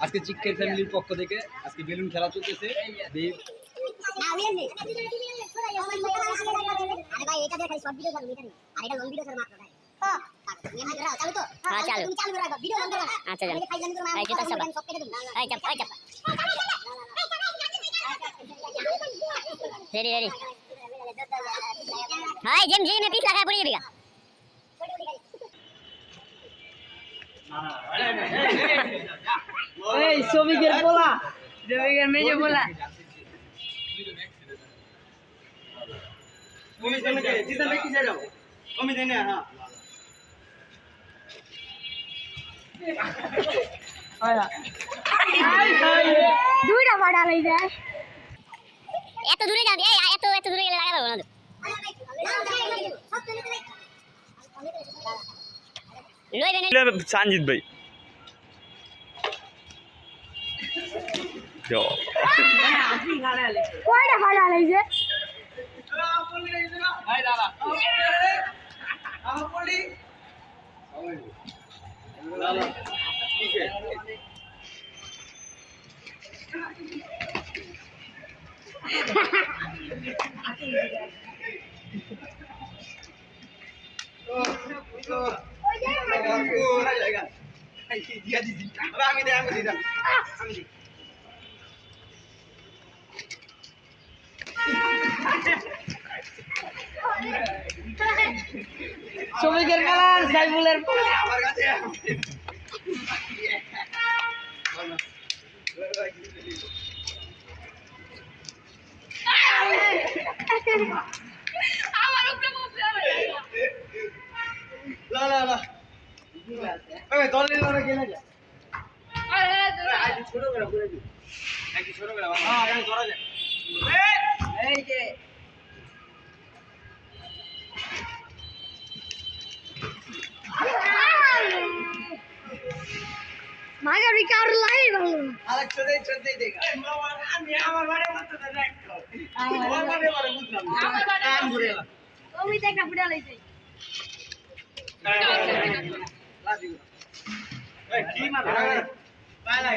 আজকে চিকের ফ্যামিলির পক্ষ থেকে আজকে বেলুন খেলা চলতেছে দেব না ওই নেই আরে ভাই এটা দিয়ে খালি শর্ট ভিডিও চালু এটা নেই আর এটা লং ভিডিও চালু মাত্র ভাই হ্যাঁ। নিয়ে না চালু তো। হ্যাঁ, চালু। তুমি চালু করে রাখবা ভিডিও বন্ধ করো না আচ্ছা, যান। আমি খাই জানি তোমার এই জুতা শ্রমিকের মেজে পোলা দুইটা মাডা যায় এত দূরে যাবি এই এত না না Jo. কয়টা মাডা লই শ্রমিকের পোলা আর সাইফুলের পোলা এই যে মাগারি কার লাই ভালো ওই ফুটা লইছে। কি মারা